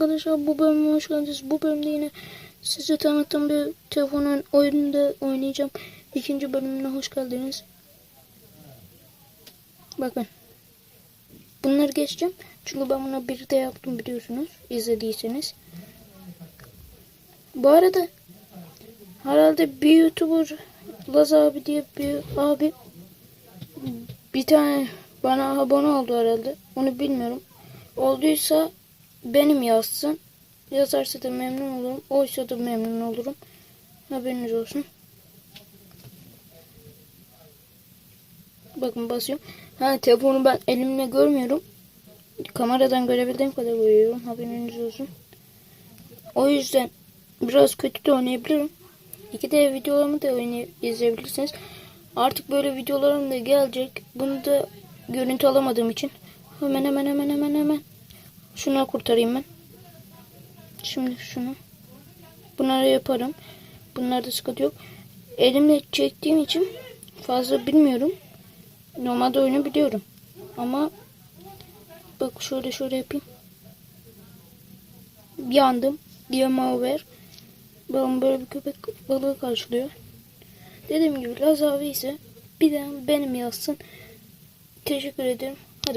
Arkadaşlar bu bölüme hoş geldiniz. Bu bölümde yine size tanıttığım bir telefonun oyununda oynayacağım. İkinci bölümüne hoş geldiniz. Bakın. Bunları geçeceğim. Çünkü ben bunu bir de yaptım biliyorsunuz. izlediyseniz. Bu arada herhalde bir YouTuber Laz abi diye bir abi bir tane bana abone oldu herhalde. Onu bilmiyorum. Olduysa benim yazsın. Yazarsa da memnun olurum. Oysa da memnun olurum. Haberiniz olsun. Bakın basıyorum. Ha telefonu ben elimle görmüyorum. Kameradan görebildiğim kadar görüyorum. Haberiniz olsun. O yüzden biraz kötü de oynayabilirim. İki de videolarımı da izleyebilirsiniz. Artık böyle videolarım da gelecek. Bunu da görüntü alamadığım için hemen hemen hemen hemen hemen şunu kurtarayım ben. Şimdi şunu. Bunları yaparım. Bunlarda sıkıntı yok. Elimle çektiğim için fazla bilmiyorum. Normalde oyunu biliyorum. Ama bak şöyle şöyle yapayım. Yandım. Game over. Babam böyle bir köpek balığı karşılıyor. Dediğim gibi Laz abi ise bir de benim yazsın. Teşekkür ederim.